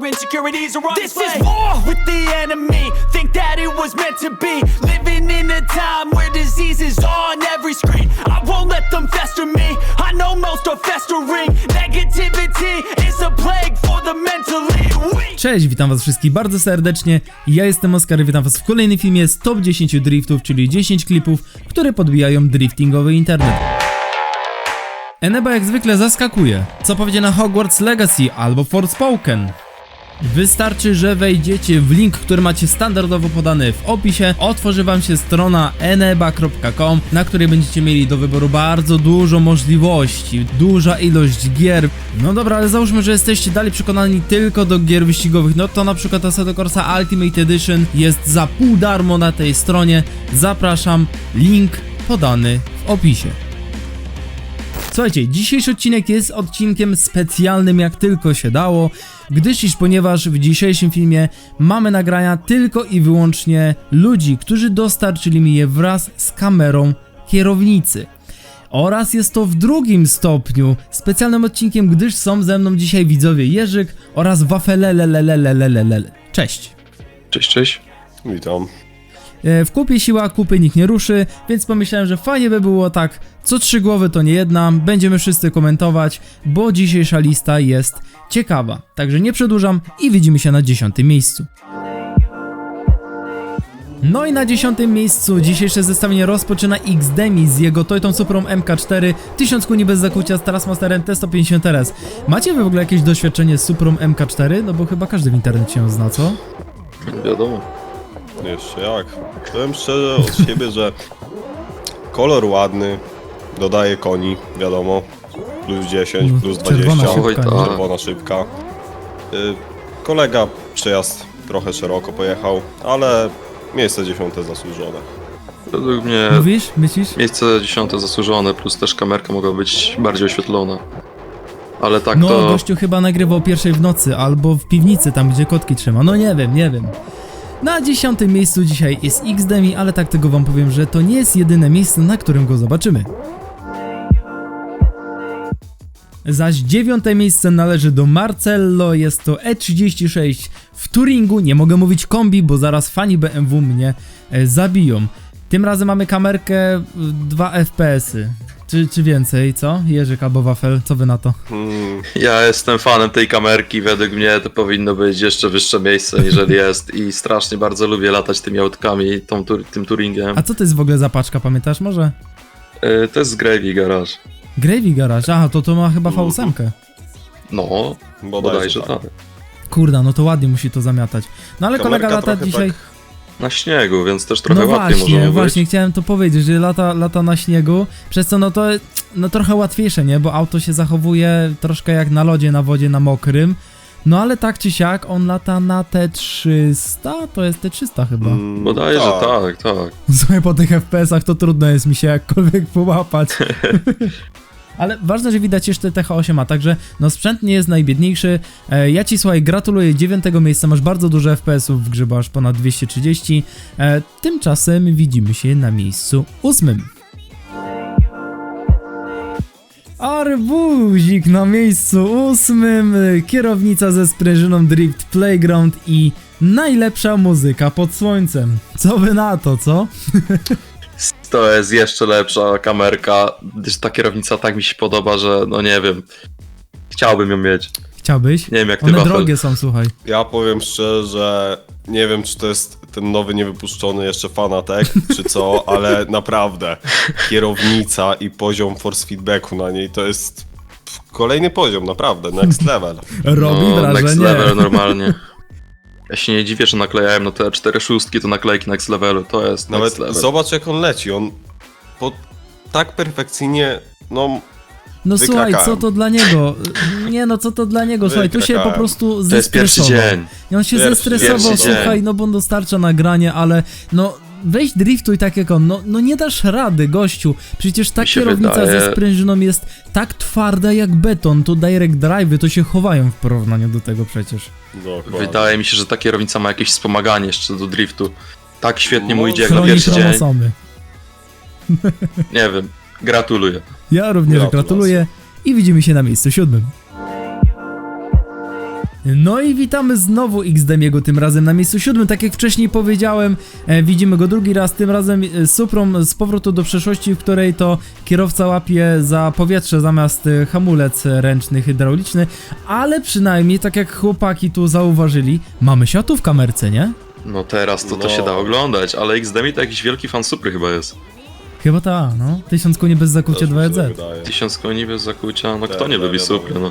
our insecurities are on This display. is war with the enemy. Think that it was meant to be. Living in a time where disease is on every screen. I won't let them fester me. I know most are festering. Negativity is a plague for the mentally weak. Cześć, witam was wszystkich bardzo serdecznie. Ja jestem Oskar i witam was w kolejnym filmie z top 10 driftów, czyli 10 klipów, które podbijają driftingowy internet. Eneba jak zwykle zaskakuje. Co powiedzie na Hogwarts Legacy albo Forspoken? Wystarczy, że wejdziecie w link, który macie standardowo podany w opisie, otworzy wam się strona eneba.com, na której będziecie mieli do wyboru bardzo dużo możliwości, duża ilość gier. No dobra, ale załóżmy, że jesteście dalej przekonani tylko do gier wyścigowych, no to na przykład Assetto Corsa Ultimate Edition jest za pół darmo na tej stronie. Zapraszam, link podany w opisie. Słuchajcie, dzisiejszy odcinek jest odcinkiem specjalnym jak tylko się dało, gdyż iż ponieważ w dzisiejszym filmie mamy nagrania tylko i wyłącznie ludzi, którzy dostarczyli mi je wraz z kamerą kierownicy. Oraz jest to w drugim stopniu specjalnym odcinkiem, gdyż są ze mną dzisiaj widzowie Jerzyk oraz Wafelelelelelelelele. Cześć! Cześć, cześć. Witam. E, W kupie siła, kupy nikt nie ruszy, więc pomyślałem, że fajnie by było tak, co trzy głowy to nie jedna, będziemy wszyscy komentować, bo dzisiejsza lista jest ciekawa. Także nie przedłużam i widzimy się na dziesiątym miejscu. No i na dziesiątym miejscu dzisiejsze zestawienie rozpoczyna XDemi z jego Toyotą Suprą MK4 1000 koni bez zakucia z Trasmasterem T150 RS. Macie wy w ogóle jakieś doświadczenie z Suprą MK4? No bo chyba każdy w internecie ją zna, co? Wiadomo. Jeszcze jak. Powiem szczerze od siebie, że kolor ładny, dodaje koni, wiadomo. Plus 10, No, plus czerwona 20. Oj, szybka, tak. nie? Czerwona szybka. Y, kolega przejazd trochę szeroko pojechał, ale miejsce dziesiąte zasłużone. Według mnie Mówisz? Myślisz? miejsce dziesiąte zasłużone, plus też kamerka mogła być bardziej oświetlona. Ale tak No, to... gościu chyba nagrywał pierwszej w nocy, albo w piwnicy, tam gdzie kotki trzyma. No nie wiem, nie wiem. Na dziesiątym miejscu dzisiaj jest XDemi, ale tak tego wam powiem, że to nie jest jedyne miejsce, na którym go zobaczymy. Zaś dziewiąte miejsce należy do Marcello, jest to E36 w Turingu, nie mogę mówić kombi, bo zaraz fani BMW mnie e, zabiją. Tym razem mamy kamerkę y, 2 FPS-y, czy, czy więcej, co? Jerzyk albo Wafel, co wy na to? Hmm, Ja jestem fanem tej kamerki, według mnie to powinno być jeszcze wyższe miejsce niżeli jest i strasznie bardzo lubię latać tymi autkami, tą, tym Turingiem. A co to jest w ogóle za paczka, pamiętasz może? Y, To jest z Gravy Garage. Gravy Garage, aha, to to ma chyba V8. No, bodajże bodajże tak. tak. Kurda, no to ładnie musi to zamiatać. No ale Kamerka kolega lata dzisiaj... tak Na śniegu, więc też trochę no łatwiej właśnie, może właśnie, chciałem to powiedzieć, że lata, lata na śniegu, przez co no to no trochę łatwiejsze, nie? Bo auto się zachowuje troszkę jak na lodzie, na wodzie, na mokrym. No ale tak czy siak, on lata na T300, to jest T300 chyba. Mm, Bodajże tak, tak. Słuchaj, po tych FPS-ach to trudno jest mi się jakkolwiek połapać. Ale ważne, że widać jeszcze TH8, a także no sprzęt nie jest najbiedniejszy. E, ja ci słuchaj, gratuluję dziewiątego miejsca, masz bardzo dużo FPS-ów w grze, bo aż ponad 230. E, tymczasem widzimy się na miejscu ósmym. Arbuzik na miejscu ósmym, kierownica ze sprężyną Drift Playground i najlepsza muzyka pod słońcem. Co wy na to, co? To jest jeszcze lepsza kamerka, gdyż ta kierownica tak mi się podoba, że no nie wiem. Chciałbym ją mieć. Chciałbyś? Nie wiem jak ty One Wafel. drogie są, słuchaj. Ja powiem szczerze, że nie wiem, czy to jest ten nowy, niewypuszczony jeszcze Fanatek, czy co, ale naprawdę kierownica i poziom force feedbacku na niej to jest kolejny poziom, naprawdę, next level. Robi no, Next wrażenie. level normalnie. Ja się nie dziwię, że naklejałem na te cztery szóstki, to naklejki next levelu, to jest Nawet next level. zobacz, jak on leci, on po, tak perfekcyjnie, no No słuchaj, Wykrakałem. co to dla niego? Nie no, co to dla niego? Słuchaj, tu się po Wykrakałem. prostu To jest pierwszy zestresował. dzień. I on się Pierwszy- zestresował, pierwszy dzień. słuchaj, no bo on dostarcza nagranie, ale no weź driftuj tak jak on, no, no nie dasz rady, gościu. Przecież ta kierownica wydaje- ze sprężyną jest tak twarda jak beton, to direct drive'y to się chowają w porównaniu do tego przecież. dokładnie. Wydaje mi się, że ta kierownica ma jakieś wspomaganie jeszcze do driftu. Tak świetnie mu No, idzie jak na pierwszy dzień. Nie wiem. Gratuluję. Ja również gratuluję i widzimy się na miejscu siódmym. No i witamy znowu XDemiego, tym razem na miejscu siódmym. Tak jak wcześniej powiedziałem, e, widzimy go drugi raz, tym razem e, Suprą z powrotu do przeszłości, w której to kierowca łapie za powietrze zamiast e, hamulec ręczny, hydrauliczny, ale przynajmniej, tak jak chłopaki tu zauważyli, mamy światło w kamerce, nie? No teraz to to No. się da oglądać, ale XDemi to jakiś wielki fan Supry chyba jest. Chyba ta, no. Tysiąc koni bez zakucia Też mi się 2EZ. wydaje. Tysiąc koni bez zakucia, no kto nie lubi wiadomo. Supry, no.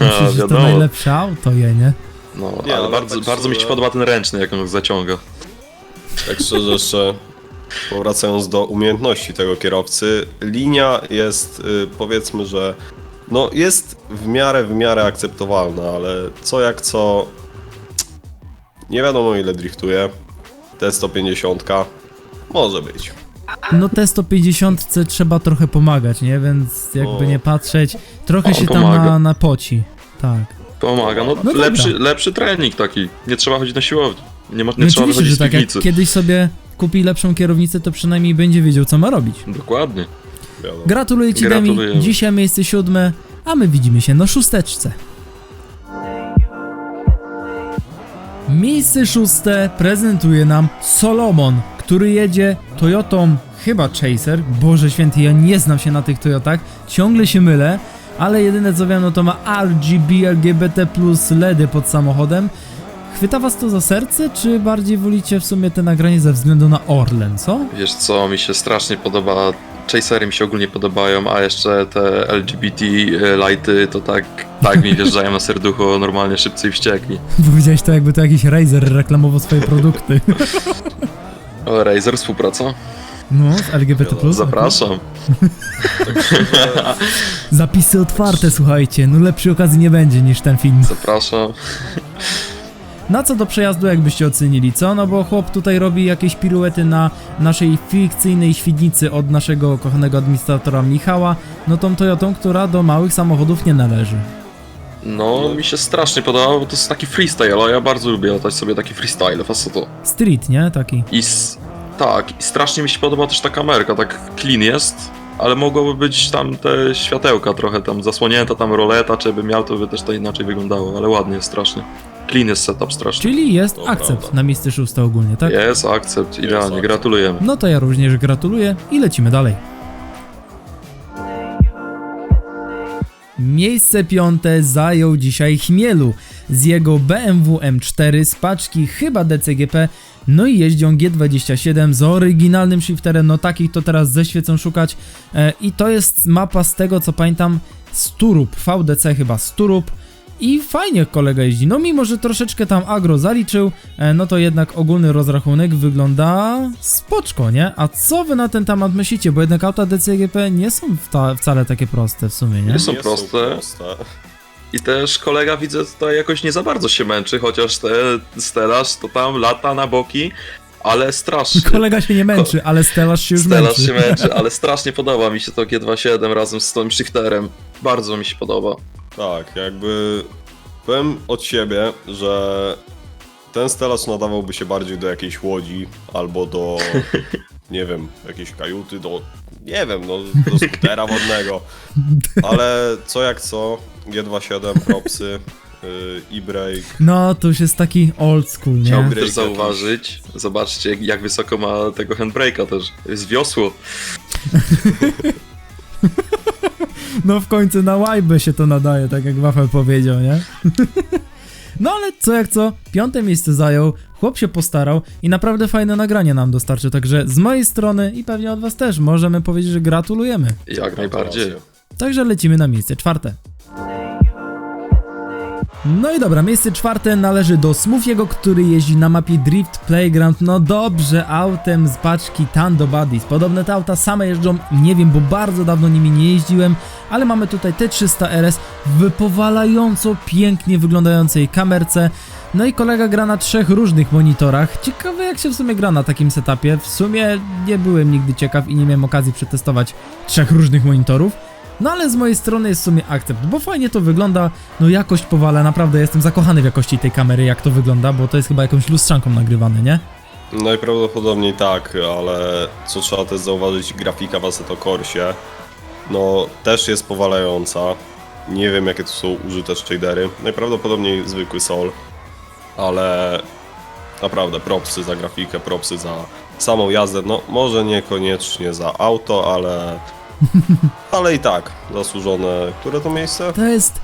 Myślisz, A, że to wiadomo. najlepsze auto je, nie? No, Nie, ale ale bardzo, tak bardzo mi się szczerze- podoba ten ręczny, jak on go zaciąga. Tak szczerze jeszcze powracając do umiejętności tego kierowcy, linia jest y, powiedzmy, że no jest w miarę, w miarę akceptowalna, ale co jak co nie wiadomo ile driftuje. T150 może być. No te 150 trzeba trochę pomagać, nie? Więc jakby nie patrzeć, trochę On się tam pomaga. na, napoci. Tak. Pomaga, no, No lepszy, dobra. lepszy trening taki. Nie trzeba chodzić na siłownię. Nie, mo- nie No trzeba oczywiście, wychodzić że z tak, jak piwnicy. kiedyś sobie kupi lepszą kierownicę, to przynajmniej będzie wiedział, co ma robić. Dokładnie. Wiadomo. Gratuluję Ci, Demi. Dzisiaj miejsce siódme, a my widzimy się na szósteczce. Miejsce szóste prezentuje nam Solomon, który jedzie Toyotą chyba Chaser. Boże święty, ja nie znam się na tych Toyotach, ciągle się mylę, ale jedyne co wiem, no to ma RGB, LGBT plus LEDy pod samochodem. Chwyta was to za serce, czy bardziej wolicie w sumie te nagranie ze względu na Orlen, co? Wiesz co, mi się strasznie podoba. Chasery mi się ogólnie podobają, a jeszcze te LGBT e, lighty to tak, tak mi wjeżdżają na serducho normalnie szybcy i wściekli. Powiedziałeś to jakby to jakiś Razer reklamował swoje produkty. O, Razer współpraca? No, z LGBT+. Zapraszam. Zapisy otwarte, słuchajcie, no lepszej okazji nie będzie niż ten film. Zapraszam. Na co do przejazdu jakbyście ocenili, co? No bo chłop tutaj robi jakieś piruety na naszej fikcyjnej świdnicy od naszego kochanego administratora Michała, no tą Toyotą, która do małych samochodów nie należy. No, mi się strasznie podoba, bo to jest taki freestyle, a ja bardzo lubię latać sobie taki freestyle, to. Street, nie? Taki. I s- tak, i strasznie mi się podoba też ta kamerka, tak clean jest, ale mogłoby być tam te światełka trochę tam zasłonięta, tam roleta, czy by miał, to by też to inaczej wyglądało, ale ładnie jest strasznie. Clean jest setup strasznie. Czyli jest To akcept prawda. na miejsce szóste ogólnie, tak? Jest akcept, idealnie, akcept. gratulujemy. No to ja również gratuluję i lecimy dalej. Miejsce piąte zajął dzisiaj Chmielu. Z jego BMW M4 z paczki chyba DCGP, no i jeździą G27 z oryginalnym shifterem, no takich to teraz ze świecą szukać. E, i to jest mapa z tego co pamiętam Sturup, VDC chyba Sturup i fajnie kolega jeździ, no mimo, że troszeczkę tam agro zaliczył, e, no to jednak ogólny rozrachunek wygląda spoczko, nie? A co wy na ten temat myślicie? Bo jednak auta DCGP nie są wta- wcale takie proste w sumie, nie? Nie są proste. I też kolega widzę tutaj jakoś nie za bardzo się męczy, chociaż te stelaż to tam lata na boki, ale strasznie. Kolega się nie męczy, ale Stelaż się już Stelaż męczy. się męczy, ale strasznie podoba mi się to G27 razem z tym shifterem. Bardzo mi się podoba. Tak, jakby powiem od siebie, że ten stelaż nadawałby się bardziej do jakiejś łodzi albo do, nie wiem, jakiejś kajuty, do, nie wiem, no, do skutera wodnego. Ale co jak co, G27, propsy, yy, e-brake, No, to już jest taki old school, nie? Chciałby- Też zauważyć, zobaczcie jak wysoko ma tego handbrake'a też. Jest wiosło. No w końcu na łajbę się to nadaje, tak jak Wafel powiedział, nie? No ale co jak co, piąte miejsce zajął, chłop się postarał i naprawdę fajne nagranie nam dostarczył, także z mojej strony i pewnie od was też możemy powiedzieć, że gratulujemy. Jak najbardziej. Także lecimy na miejsce czwarte. No i dobra, miejsce czwarte należy do Smoothiego, który jeździ na mapie Drift Playground. No dobrze, autem z paczki Tando Buddies. Podobne te auta same jeżdżą, nie wiem, bo bardzo dawno nimi nie jeździłem, ale mamy tutaj T300 RS w powalająco pięknie wyglądającej kamerce. No i kolega gra na trzech różnych monitorach. Ciekawe jak się w sumie gra na takim setupie. W sumie nie byłem nigdy ciekaw i nie miałem okazji przetestować trzech różnych monitorów. No ale z mojej strony jest w sumie akcept, bo fajnie to wygląda, no jakość powala, naprawdę jestem zakochany w jakości tej kamery, jak to wygląda, bo to jest chyba jakąś lustrzanką nagrywane, nie? Najprawdopodobniej tak, ale co trzeba też zauważyć, grafika w Assetto Corsie, no też jest powalająca. Nie wiem jakie tu są użyte shadery. Najprawdopodobniej zwykły sol, ale naprawdę propsy za grafikę, propsy za samą jazdę. No może niekoniecznie za auto, ale ale i tak zasłużone. Które to miejsce? To jest.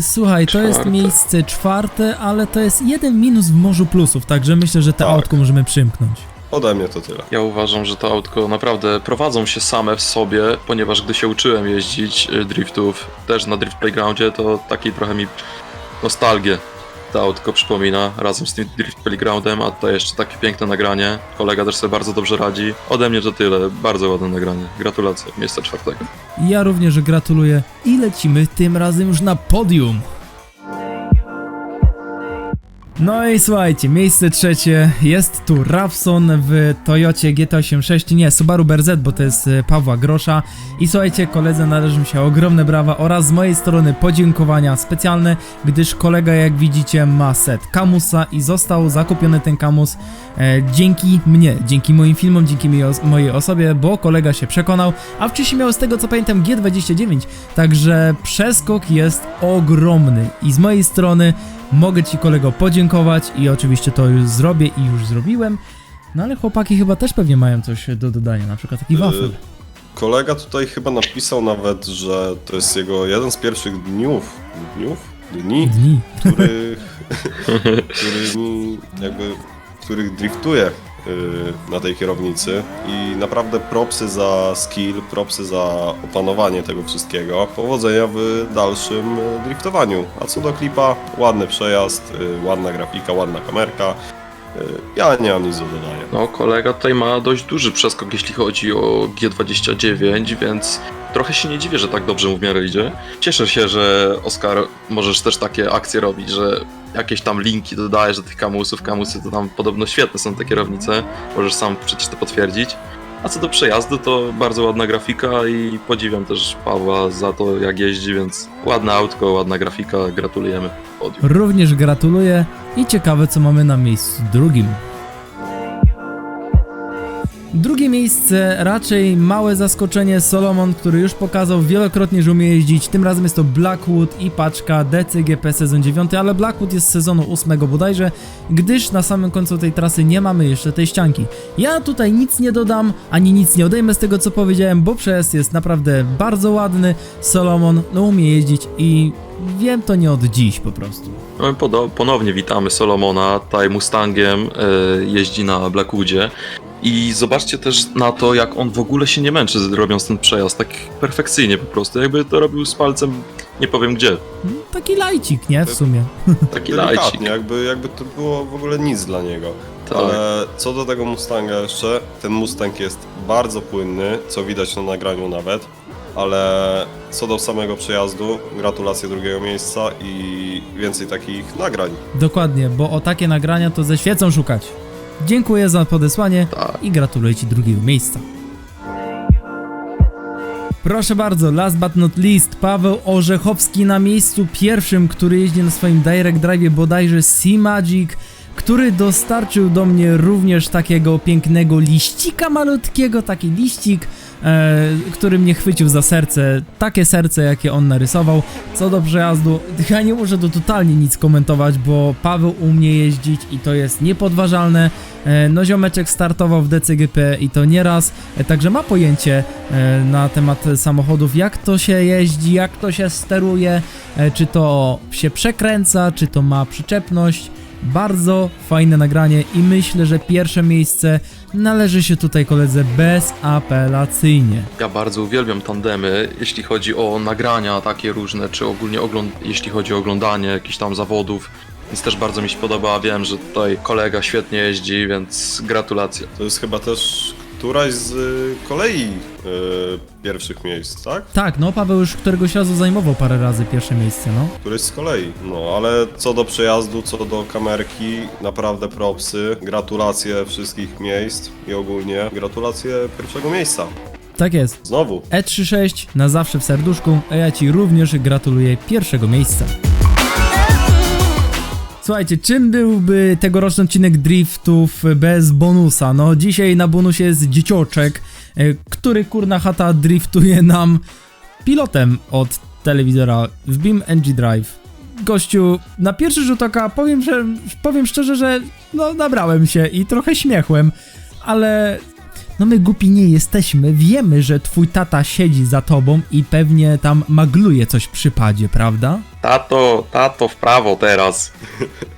Słuchaj, to jest Czwarte. miejsce czwarte, ale to jest jeden minus w morzu plusów, także myślę, że te Tak. autko możemy przymknąć. Ode mnie to tyle. Ja uważam, że to autko naprawdę prowadzą się same w sobie, ponieważ gdy się uczyłem jeździć y, driftów też na Drift Playgroundzie, to taki trochę mi nostalgię to autko przypomina razem z tym Drift Playgroundem, a tutaj jeszcze takie piękne nagranie. Kolega też sobie bardzo dobrze radzi. Ode mnie to tyle, bardzo ładne nagranie. Gratulacje, miejsce czwartego. Ja również gratuluję i lecimy tym razem już na podium. No i słuchajcie, miejsce trzecie jest tu Rawson w Toyocie GT86, nie, Subaru BRZ, bo to jest e, Pawła Grosza. I słuchajcie, koledze należą się ogromne brawa oraz z mojej strony podziękowania specjalne, gdyż kolega jak widzicie ma set Kamusa i został zakupiony ten Kamus e, dzięki mnie, dzięki moim filmom, dzięki mojej osobie, bo kolega się przekonał, a wcześniej miał z tego co pamiętam G29, także przeskok jest ogromny i z mojej strony mogę Ci kolego podziękować i oczywiście to już zrobię i już zrobiłem, no ale chłopaki chyba też pewnie mają coś do dodania, na przykład taki wafel. Kolega tutaj chyba napisał nawet, że to jest jego jeden z pierwszych dniów, dniów? Dni, Dni. których, którymi jakby, których driftuje na tej kierownicy i naprawdę propsy za skill, propsy za opanowanie tego wszystkiego. Powodzenia w dalszym y, driftowaniu. A co do klipa, ładny przejazd, y, ładna grafika, ładna kamerka. Y, Ja nie mam nic do dodania. No, kolega tutaj ma dość duży przeskok, jeśli chodzi o G29, więc trochę się nie dziwię, że tak dobrze mu w miarę idzie. Cieszę się, że Oskar możesz też takie akcje robić, że jakieś tam linki dodajesz do tych kamusów. Kamusy to tam podobno świetne są te kierownice, możesz sam przecież to potwierdzić. A co do przejazdu, to bardzo ładna grafika i podziwiam też Pawła za to, jak jeździ, więc ładne autko, ładna grafika, gratulujemy. Podium. Również gratuluję i ciekawe co mamy na miejscu drugim. Drugie miejsce, raczej małe zaskoczenie, Solomon, który już pokazał wielokrotnie, że umie jeździć. Tym razem jest to Blackwood i paczka DCGP sezon 9, ale Blackwood jest z sezonu 8 bodajże, gdyż na samym końcu tej trasy nie mamy jeszcze tej ścianki. Ja tutaj nic nie dodam, ani nic nie odejmę z tego co powiedziałem, bo przejazd jest naprawdę bardzo ładny. Solomon no umie jeździć i wiem to nie od dziś po prostu. No, ponownie witamy Solomona, tutaj Mustangiem e, jeździ na Blackwoodzie. I zobaczcie też na to, jak on w ogóle się nie męczy robiąc ten przejazd, tak perfekcyjnie po prostu, jakby to robił z palcem, nie powiem gdzie, Taki lajcik, nie? W sumie. taki lajcik. Delikatnie, jakby, jakby to było w ogóle nic dla niego. Tak. Ale co do tego Mustanga jeszcze, ten Mustang jest bardzo płynny, co widać na nagraniu nawet, ale co do samego przejazdu, gratulacje drugiego miejsca i więcej takich nagrań. Dokładnie, bo o takie nagrania to ze świecą szukać. Dziękuję za podesłanie Tak. i gratuluję Ci drugiego miejsca. Proszę bardzo, last but not least, Paweł Orzechowski na miejscu pierwszym, który jeździ na swoim Direct Drive bodajże Sea Magic, który dostarczył do mnie również takiego pięknego liścika malutkiego, taki liścik, e, który mnie chwycił za serce, takie serce jakie on narysował. Co do przejazdu, ja nie muszę tu totalnie nic komentować, bo Paweł umie jeździć i to jest niepodważalne. E, No ziomeczek startował w DCGP i to nieraz, e, także ma pojęcie e, na temat samochodów, jak to się jeździ, jak to się steruje, e, czy to się przekręca, czy to ma przyczepność. Bardzo fajne nagranie i myślę, że pierwsze miejsce należy się tutaj koledze bezapelacyjnie. Ja bardzo uwielbiam tandemy, jeśli chodzi o nagrania takie różne, czy ogólnie ogląd- jeśli chodzi o oglądanie jakichś tam zawodów, więc też bardzo mi się podoba, wiem, że tutaj kolega świetnie jeździ, więc gratulacje. To jest chyba też któraś z y, kolei y, pierwszych miejsc, tak? Tak, no Paweł już któregoś razu zajmował parę razy pierwsze miejsce, no. Któryś z kolei. No, ale co do przejazdu, co do kamerki, naprawdę propsy. Gratulacje wszystkich miejsc i ogólnie gratulacje pierwszego miejsca. Tak jest. Znowu. E36 na zawsze w serduszku, a ja Ci również gratuluję pierwszego miejsca. Słuchajcie, czym byłby tegoroczny odcinek driftów bez bonusa? No dzisiaj na bonusie jest dziecioczek, e, który kurna chata driftuje nam pilotem od telewizora w Beam NG Drive. Gościu, na pierwszy rzut oka powiem, że, powiem szczerze, że no nabrałem się i trochę śmiechłem, ale no my głupi nie jesteśmy, wiemy, że twój tata siedzi za tobą i pewnie tam magluje coś przy padzie, prawda? Tato, tato w prawo teraz.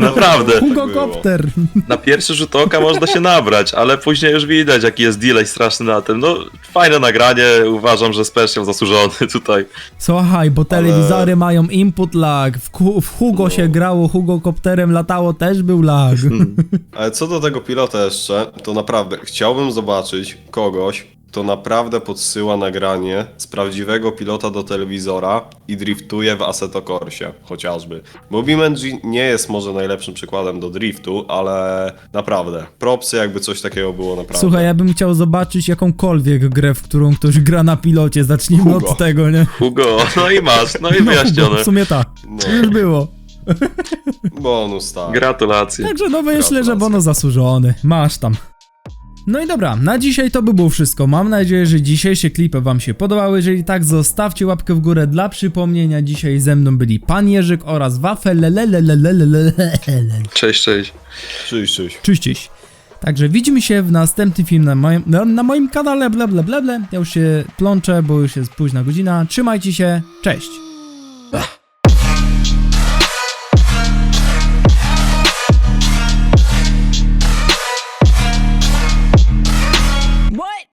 Naprawdę. tak Hugo. Kopter. Na pierwszy rzut oka można się nabrać, ale później już widać jaki jest delay straszny na tym. No, fajne nagranie, uważam, że special zasłużony tutaj. Słuchaj, bo telewizory mają input lag, w, w Hugo się grało, Hugo Kopterem latało, też był lag. Ale co do tego pilota jeszcze, to naprawdę chciałbym zobaczyć kogoś, kto naprawdę podsyła nagranie z prawdziwego pilota do telewizora i driftuje w Assetto Corsie, chociażby. Bo BeamNG nie jest może najlepszym przykładem do driftu, ale naprawdę, propsy jakby coś takiego było naprawdę. Słuchaj, ja bym chciał zobaczyć jakąkolwiek grę, w którą ktoś gra na pilocie, zacznijmy Hugo. od tego, nie? Hugo, no i masz, no i No, wyjaśnione. w sumie tak, No, już było. bonus, tak. Gratulacje. Także no myślę, że bono zasłużony. Masz tam. No i dobra, na dzisiaj to by było wszystko. Mam nadzieję, że dzisiejsze klipy wam się podobały. Jeżeli tak, zostawcie łapkę w górę. Dla przypomnienia, dzisiaj ze mną byli Pan Jerzyk oraz Wafel. Cześć, cześć. Cześć, cześć. Cześć, cześć. Także widzimy się w następnym filmie na moim, na, na moim kanale, bla bla bla bla. Ja już się plączę, bo już jest późna godzina. Trzymajcie się, cześć.